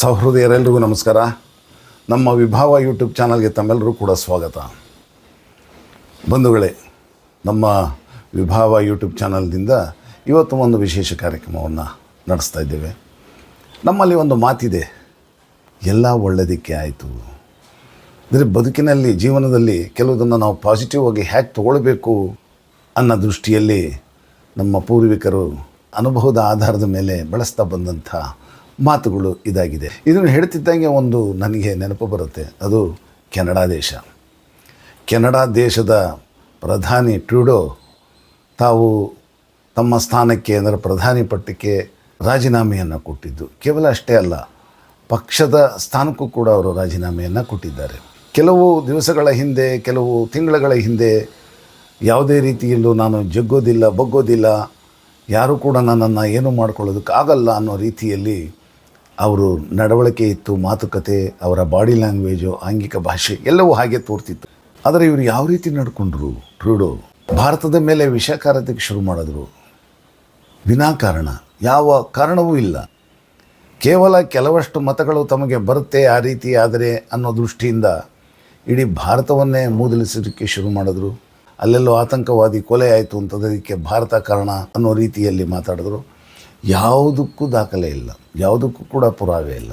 ಸಹೃದಯರೆಲ್ಲರಿಗೂ ನಮಸ್ಕಾರ. ನಮ್ಮ ವಿಭಾವ ಯೂಟ್ಯೂಬ್ ಚಾನಲ್ಗೆ ತಮ್ಮೆಲ್ಲರೂ ಕೂಡ ಸ್ವಾಗತ. ಬಂಧುಗಳೇ, ನಮ್ಮ ವಿಭಾವ ಯೂಟ್ಯೂಬ್ ಚಾನಲ್ನಿಂದ ಇವತ್ತು ಒಂದು ವಿಶೇಷ ಕಾರ್ಯಕ್ರಮವನ್ನು ನಡೆಸ್ತಾ ಇದ್ದೇವೆ. ನಮ್ಮಲ್ಲಿ ಒಂದು ಮಾತಿದೆ, ಎಲ್ಲ ಒಳ್ಳೆಯದಕ್ಕೆ ಆಯಿತು. ಅಂದರೆ ಬದುಕಿನಲ್ಲಿ, ಜೀವನದಲ್ಲಿ ಕೆಲವುದನ್ನು ನಾವು ಪಾಸಿಟಿವ್ ಆಗಿ ಹ್ಯಾಕ್ ತಗೊಳ್ಬೇಕು ಅನ್ನೋ ದೃಷ್ಟಿಯಲ್ಲಿ ನಮ್ಮ ಪೂರ್ವಿಕರು ಅನುಭವದ ಆಧಾರದ ಮೇಲೆ ಬಳಸ್ತಾ ಬಂದಂಥ ಮಾತುಗಳು ಇದಾಗಿದೆ. ಇದನ್ನು ಹೇಳ್ತಿದ್ದಂಗೆ ಒಂದು ನನಗೆ ನೆನಪು ಬರುತ್ತೆ. ಅದು ಕೆನಡಾ ದೇಶ. ಕೆನಡಾ ದೇಶದ ಪ್ರಧಾನಿ ಟ್ರೂಡೋ ತಾವು ತಮ್ಮ ಸ್ಥಾನಕ್ಕೆ ಅಂದರೆ ಪ್ರಧಾನಿ ಪಟ್ಟಕ್ಕೆ ರಾಜೀನಾಮೆಯನ್ನು ಕೊಟ್ಟಿದ್ದು. ಕೇವಲ ಅಷ್ಟೇ ಅಲ್ಲ, ಪಕ್ಷದ ಸ್ಥಾನಕ್ಕೂ ಕೂಡ ಅವರು ರಾಜೀನಾಮೆಯನ್ನು ಕೊಟ್ಟಿದ್ದಾರೆ. ಕೆಲವು ದಿವಸಗಳ ಹಿಂದೆ, ಕೆಲವು ತಿಂಗಳುಗಳ ಹಿಂದೆ ಯಾವುದೇ ರೀತಿಯಲ್ಲೂ ನಾನು ಜಗ್ಗೋದಿಲ್ಲ, ಬಗ್ಗೋದಿಲ್ಲ, ಯಾರೂ ಕೂಡ ನನ್ನನ್ನು ಏನು ಮಾಡ್ಕೊಳ್ಳೋದಕ್ಕಾಗಲ್ಲ ಅನ್ನೋ ರೀತಿಯಲ್ಲಿ ಅವರು ನಡವಳಿಕೆ ಇತ್ತು, ಮಾತುಕತೆ, ಅವರ ಬಾಡಿ ಲ್ಯಾಂಗ್ವೇಜು, ಆಂಗಿಕ ಭಾಷೆ ಎಲ್ಲವೂ ಹಾಗೆ ತೋರ್ತಿತ್ತು. ಆದರೆ ಇವರು ಯಾವ ರೀತಿ ನಡ್ಕೊಂಡ್ರು ಟ್ರೂಡೋ? ಭಾರತದ ಮೇಲೆ ವಿಷಕಾರತಕ್ಕೆ ಶುರು ಮಾಡಿದ್ರು. ವಿನಾಕಾರಣ ಯಾವ ಕಾರಣವೂ ಇಲ್ಲ. ಕೇವಲ ಕೆಲವಷ್ಟು ಮತಗಳು ತಮಗೆ ಬರುತ್ತೆ ಆ ರೀತಿ ಆದರೆ ಅನ್ನೋ ದೃಷ್ಟಿಯಿಂದ ಇಡೀ ಭಾರತವನ್ನೇ ಮೂದಲಿಸೋದಕ್ಕೆ ಶುರು ಮಾಡಿದ್ರು. ಅಲ್ಲೆಲ್ಲೋ ಆತಂಕವಾದಿ ಕೊಲೆ ಆಯಿತು ಅಂತದಕ್ಕೆ ಭಾರತ ಕಾರಣ ಅನ್ನೋ ರೀತಿಯಲ್ಲಿ ಮಾತಾಡಿದ್ರು. ಯಾವುದಕ್ಕೂ ದಾಖಲೆ ಇಲ್ಲ, ಯಾವುದಕ್ಕೂ ಕೂಡ ಪುರಾವೆ ಇಲ್ಲ.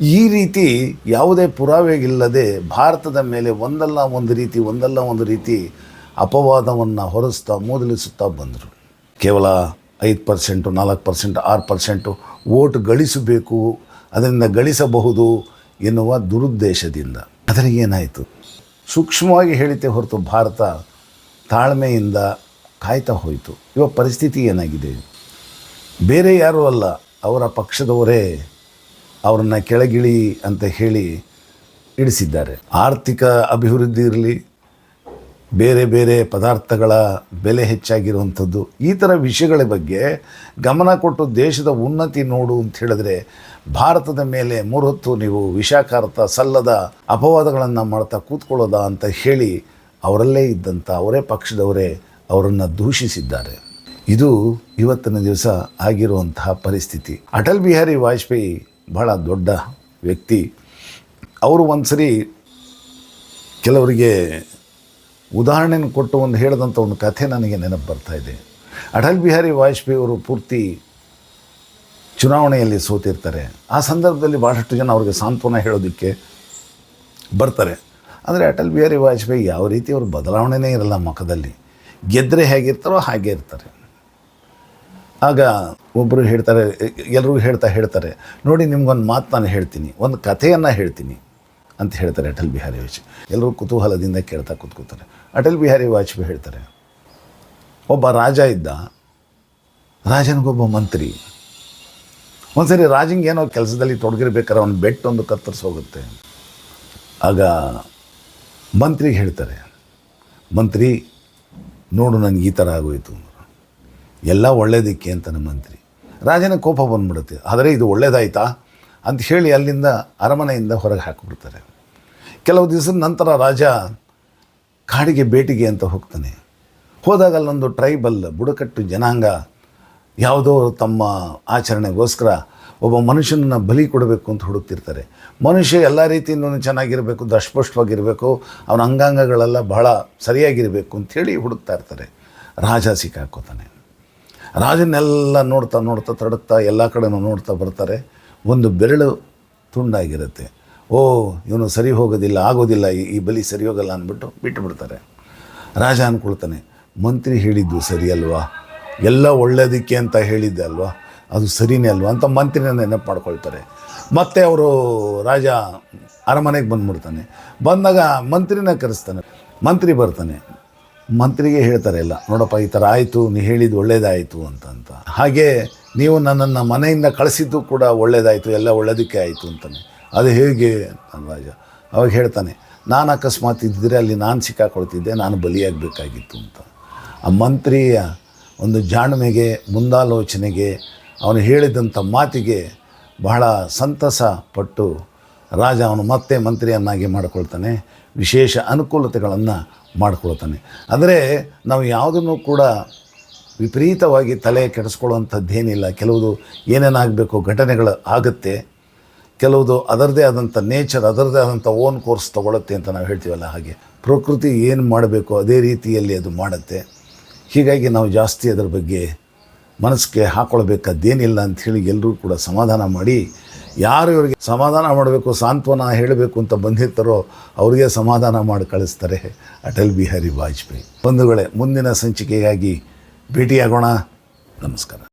ಈ ರೀತಿ ಯಾವುದೇ ಪುರಾವೆಗಿಲ್ಲದೆ ಭಾರತದ ಮೇಲೆ ಒಂದಲ್ಲ ಒಂದು ರೀತಿ, ಒಂದಲ್ಲ ಒಂದು ರೀತಿ ಅಪವಾದವನ್ನು ಹೊರಿಸ್ತಾ, ಮೂದಲಿಸುತ್ತಾ ಬಂದರು. ಕೇವಲ ಐದು ಪರ್ಸೆಂಟು, ನಾಲ್ಕು ಪರ್ಸೆಂಟ್, ಆರು ಪರ್ಸೆಂಟು ಓಟ್ ಗಳಿಸಬೇಕು, ಅದರಿಂದ ಗಳಿಸಬಹುದು ಎನ್ನುವ ದುರುದ್ದೇಶದಿಂದ. ಆದರೆ ಏನಾಯಿತು? ಸೂಕ್ಷ್ಮವಾಗಿ ಹೇಳಿತೆ ಹೊರತು ಭಾರತ ತಾಳ್ಮೆಯಿಂದ ಕಾಯ್ತಾ ಹೋಯಿತು. ಇವಾಗ ಪರಿಸ್ಥಿತಿ ಏನಾಗಿದೆ? ಬೇರೆ ಯಾರೂ ಅಲ್ಲ, ಅವರ ಪಕ್ಷದವರೇ ಅವರನ್ನು ಕೆಳಗಿಳಿ ಅಂತ ಹೇಳಿ ಇಡಿಸಿದ್ದಾರೆ. ಆರ್ಥಿಕ ಅಭಿವೃದ್ಧಿ ಇರಲಿ, ಬೇರೆ ಬೇರೆ ಪದಾರ್ಥಗಳ ಬೆಲೆ ಹೆಚ್ಚಾಗಿರುವಂಥದ್ದು, ಈ ಥರ ವಿಷಯಗಳ ಬಗ್ಗೆ ಗಮನ ಕೊಟ್ಟು ದೇಶದ ಉನ್ನತಿ ನೋಡು ಅಂತ ಹೇಳಿದ್ರೆ ಭಾರತದ ಮೇಲೆ ಮೂರೊತ್ತು ನೀವು ವಿಷಾಕಾರತ, ಸಲ್ಲದ ಅಪವಾದಗಳನ್ನು ಮಾಡ್ತಾ ಕೂತ್ಕೊಳ್ಳೋದ ಅಂತ ಹೇಳಿ ಅವರಲ್ಲೇ ಇದ್ದಂಥ, ಅವರೇ ಪಕ್ಷದವರೇ ಅವರನ್ನು ದೂಷಿಸಿದ್ದಾರೆ. ಇದು ಇವತ್ತಿನ ದಿವಸ ಆಗಿರುವಂತಹ ಪರಿಸ್ಥಿತಿ. ಅಟಲ್ ಬಿಹಾರಿ ವಾಜಪೇಯಿ ಬಹಳ ದೊಡ್ಡ ವ್ಯಕ್ತಿ. ಅವರು ಒಂದು ಸರಿ ಕೆಲವರಿಗೆ ಉದಾಹರಣೆ ಕೊಟ್ಟು ಒಂದು ಹೇಳಿದಂಥ ಒಂದು ಕಥೆ ನನಗೆ ನೆನಪು ಬರ್ತಾ ಇದೆ. ಅಟಲ್ ಬಿಹಾರಿ ವಾಜಪೇಯಿ ಅವರು ಪೂರ್ತಿ ಚುನಾವಣೆಯಲ್ಲಿ ಸೋತಿರ್ತಾರೆ. ಆ ಸಂದರ್ಭದಲ್ಲಿ ಭಾಳಷ್ಟು ಜನ ಅವ್ರಿಗೆ ಸಾಂತ್ವನ ಹೇಳೋದಕ್ಕೆ ಬರ್ತಾರೆ. ಆದರೆ ಅಟಲ್ ಬಿಹಾರಿ ವಾಜಪೇಯಿ ಯಾವ ರೀತಿ ಅವರು ಬದಲಾವಣೆನೇ ಇರಲ್ಲ ಮುಖದಲ್ಲಿ ಗೆದ್ದರೆ ಹೇಗಿರ್ತಾರೋ ಹಾಗೆ ಇರ್ತಾರೆ. ಆಗ ಒಬ್ಬರು ಹೇಳ್ತಾರೆ, ಎಲ್ರಿಗೂ ಹೇಳ್ತಾ ಹೇಳ್ತಾರೆ, ನೋಡಿ, ನಿಮ್ಗೊಂದು ಮಾತು ನಾನು ಹೇಳ್ತೀನಿ, ಒಂದು ಕಥೆಯನ್ನು ಹೇಳ್ತೀನಿ ಅಂತ ಹೇಳ್ತಾರೆ ಅಟಲ್ ಬಿಹಾರಿ ವಾಜಪೇಯಿ. ಎಲ್ಲರೂ ಕುತೂಹಲದಿಂದ ಕೇಳ್ತಾ ಕೂತ್ಕೋತಾರೆ. ಅಟಲ್ ಬಿಹಾರಿ ವಾಜಪೇಯಿ ಹೇಳ್ತಾರೆ, ಒಬ್ಬ ರಾಜ ಇದ್ದ ರಾಜನಿಗೊಬ್ಬ ಮಂತ್ರಿ. ಒಂದ್ಸರಿ ರಾಜಂಗೆ ಏನೋ ಕೆಲಸದಲ್ಲಿ ತೊಡಗಿರ್ಬೇಕಾದ್ರೆ ಅವ್ನು ಬೆಟ್ಟೊಂದು ಕತ್ತರಿಸೋಗುತ್ತೆ ಆಗ ಮಂತ್ರಿಗೆ ಹೇಳ್ತಾರೆ, ಮಂತ್ರಿ, ನೋಡು ನನಗೆ ಈ ಥರ ಆಗೋಯ್ತು. ಎಲ್ಲ ಒಳ್ಳೇದಕ್ಕೆ ಅಂತ ಮಂತ್ರಿ. ರಾಜನ ಕೋಪ ಬಂದ್ಬಿಡುತ್ತೆ. ಆದರೆ ಇದು ಒಳ್ಳೇದಾಯ್ತಾ? ಅಂತ ಹೇಳಿ ಅಲ್ಲಿಂದ ಅರಮನೆಯಿಂದ ಹೊರಗೆ ಹಾಕಿಬಿಡ್ತಾರೆ. ಕೆಲವು ದಿವಸದ ನಂತರ ರಾಜ ಕಾಡಿಗೆ ಬೇಟಿಗೆ ಅಂತ ಹೋಗ್ತಾನೆ. ಹೋದಾಗ ಅಲ್ಲೊಂದು ಟ್ರೈಬಲ್ ಬುಡಕಟ್ಟು ಜನಾಂಗ ಯಾವುದೋ ತಮ್ಮ ಆಚರಣೆಗೋಸ್ಕರ ಒಬ್ಬ ಮನುಷ್ಯನನ್ನು ಬಲಿ ಕೊಡಬೇಕು ಅಂತ ಹುಡುಕ್ತಿರ್ತಾರೆ. ಮನುಷ್ಯ ಎಲ್ಲ ರೀತಿಯಿಂದ ಚೆನ್ನಾಗಿರಬೇಕು ದಸ್ಪಷ್ಟವಾಗಿರಬೇಕು ಅವನ ಅಂಗಾಂಗಗಳೆಲ್ಲ ಬಹಳ ಸರಿಯಾಗಿರಬೇಕು ಅಂಥೇಳಿ ಹುಡುಕ್ತಾ ಇರ್ತಾರೆ. ರಾಜ ಸಿಕ್ಕಾಕೋತಾನೆ. ರಾಜನೆಲ್ಲ ನೋಡ್ತಾ ನೋಡ್ತಾ ತಡಕ್ತಾ ಎಲ್ಲ ಕಡೆನೂ ನೋಡ್ತಾ ಬರ್ತಾರೆ. ಒಂದು ಬೆರಳು ತುಂಡಾಗಿರುತ್ತೆ. ಓ, ಇವನು ಸರಿ ಹೋಗೋದಿಲ್ಲ, ಆಗೋದಿಲ್ಲ, ಈ ಈ ಬಲಿ ಸರಿ ಹೋಗಲ್ಲ ಅಂದ್ಬಿಟ್ಟು ಬಿಟ್ಟು ಬಿಡ್ತಾರೆ. ರಾಜ ಅಂದ್ಕೊಳ್ತಾನೆ ಮಂತ್ರಿ ಹೇಳಿದ್ದು ಸರಿ ಅಲ್ವಾ? ಎಲ್ಲ ಒಳ್ಳೆಯದಕ್ಕೆ ಅಂತ ಹೇಳಿದ್ದೆ ಅಲ್ವಾ? ಅದು ಸರಿನೇ ಅಲ್ವಾ? ಅಂತ ಮಂತ್ರಿನ ನೆನಪು ಮಾಡ್ಕೊಳ್ತಾರೆ. ಮತ್ತೆ ಅವರು ರಾಜ ಅರಮನೆಗೆ ಬಂದ್ಬಿಡ್ತಾನೆ. ಬಂದಾಗ ಮಂತ್ರಿನ ಕರೆಸ್ತಾನೆ. ಮಂತ್ರಿ ಬರ್ತಾನೆ ಮಂತ್ರಿಗೆ ಹೇಳ್ತಾರೆ ಎಲ್ಲ, ನೋಡಪ್ಪ, ಈ ಥರ ಆಯಿತು, ನೀ ಹೇಳಿದ್ದು ಒಳ್ಳೇದಾಯಿತು ಅಂತಂತ. ಹಾಗೆ ನೀವು ನನ್ನನ್ನು ಮನೆಯಿಂದ ಕಳಿಸಿದ್ದು ಕೂಡ ಒಳ್ಳೇದಾಯಿತು, ಎಲ್ಲ ಒಳ್ಳೇದಕ್ಕೆ ಆಯಿತು ಅಂತಾನೆ. ಅದು ಹೇಗೆ ರಾಜ ಅವಾಗ ಹೇಳ್ತಾನೆ, ನಾನು ಅಕಸ್ಮಾತ್ ಇದ್ದರೆ ಅಲ್ಲಿ ನಾನು ಸಿಕ್ಕಾಕೊಳ್ತಿದ್ದೆ, ನಾನು ಬಲಿಯಾಗಬೇಕಾಗಿತ್ತು ಅಂತ. ಆ ಮಂತ್ರಿಯ ಒಂದು ಜಾಣ್ಮೆಗೆ, ಮುಂದಾಲೋಚನೆಗೆ, ಅವನು ಹೇಳಿದಂಥ ಮಾತಿಗೆ ಬಹಳ ಸಂತಸ ಪಟ್ಟು ರಾಜ ಅವನು ಮತ್ತೆ ಮಂತ್ರಿಯನ್ನಾಗಿ ಮಾಡಿಕೊಳ್ತಾನೆ. ವಿಶೇಷ ಅನುಕೂಲತೆಗಳನ್ನು ಮಾಡಿಕೊಳ್ತಾನೆ. ಆದರೆ ನಾವು ಯಾವುದನ್ನು ಕೂಡ ವಿಪರೀತವಾಗಿ ತಲೆ ಕೆಡಿಸ್ಕೊಳ್ಳುವಂಥದ್ದೇನಿಲ್ಲ. ಕೆಲವುದು ಏನೇನಾಗಬೇಕು ಘಟನೆಗಳು ಆಗುತ್ತೆ. ಕೆಲವುದು ಅದರದೇ ಆದಂಥ ನೇಚರ್ ಅದರದೇ ಆದಂಥ ಓನ್ ಕೋರ್ಸ್ ತೊಗೊಳುತ್ತೆ ಅಂತ ನಾವು ಹೇಳ್ತೀವಲ್ಲ ಹಾಗೆ. ಪ್ರಕೃತಿ ಏನು ಮಾಡಬೇಕು ಅದೇ ರೀತಿಯಲ್ಲಿ ಅದು ಮಾಡುತ್ತೆ. ಹೀಗಾಗಿ ನಾವು ಜಾಸ್ತಿ ಅದರ ಬಗ್ಗೆ ಮನಸ್ಸಿಗೆ ಹಾಕ್ಕೊಳ್ಬೇಕಾದ್ದೇನಿಲ್ಲ ಅಂಥೇಳಿ ಎಲ್ಲರೂ ಕೂಡ ಸಮಾಧಾನ ಮಾಡಿ ಯಾರು ಇವರಿಗೆ ಸಮಾಧಾನ ಮಾಡಬೇಕು, ಸಾಂತ್ವನ ಹೇಳಬೇಕು ಅಂತ ಬಂದಿರ್ತಾರೋ ಅವರಿಗೆ ಸಮಾಧಾನ ಮಾಡಿ ಕಳಿಸ್ತಾರೆ ಅಟಲ್ ಬಿಹಾರಿ ವಾಜಪೇಯಿ. ಬಂಧುಗಳೇ, ಮುಂದಿನ ಸಂಚಿಕೆಗಾಗಿ ಭೇಟಿಯಾಗೋಣ. ನಮಸ್ಕಾರ.